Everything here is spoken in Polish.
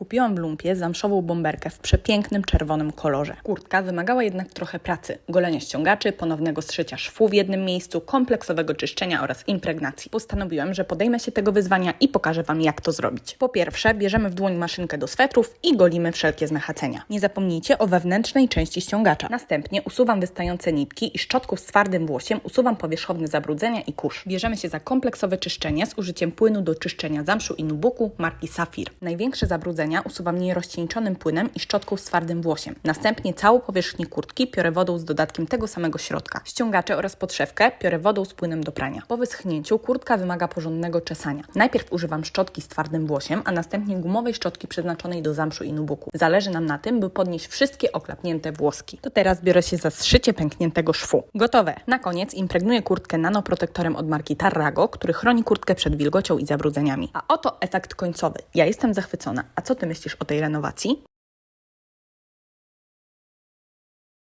Kupiłam w lumpie zamszową bomberkę w przepięknym czerwonym kolorze. Kurtka wymagała jednak trochę pracy. Golenia ściągaczy, ponownego zszycia szwu w jednym miejscu, kompleksowego czyszczenia oraz impregnacji. Postanowiłam, że podejmę się tego wyzwania i pokażę Wam, jak to zrobić. Po pierwsze, bierzemy w dłoń maszynkę do swetrów i golimy wszelkie zmechacenia. Nie zapomnijcie o wewnętrznej części ściągacza. Następnie usuwam wystające nitki i szczotką z twardym włosiem usuwam powierzchowne zabrudzenia i kurz. Bierzemy się za kompleksowe czyszczenie z użyciem płynu do czyszczenia zamszu i nubuku marki Safir. Największe zabrudzenia usuwam nierozcieńczonym płynem i szczotką z twardym włosiem. Następnie całą powierzchnię kurtki piorę wodą z dodatkiem tego samego środka. Ściągacze oraz podszewkę piorę wodą z płynem do prania. Po wyschnięciu kurtka wymaga porządnego czesania. Najpierw używam szczotki z twardym włosiem, a następnie gumowej szczotki przeznaczonej do zamszu i nubuku. Zależy nam na tym, by podnieść wszystkie oklapnięte włoski. To teraz biorę się za zszycie pękniętego szwu. Gotowe. Na koniec impregnuję kurtkę nanoprotektorem od marki Tarrago, który chroni kurtkę przed wilgocią i zabrudzeniami. A oto efekt końcowy. Ja jestem zachwycona. A co ty myślisz o tej renowacji?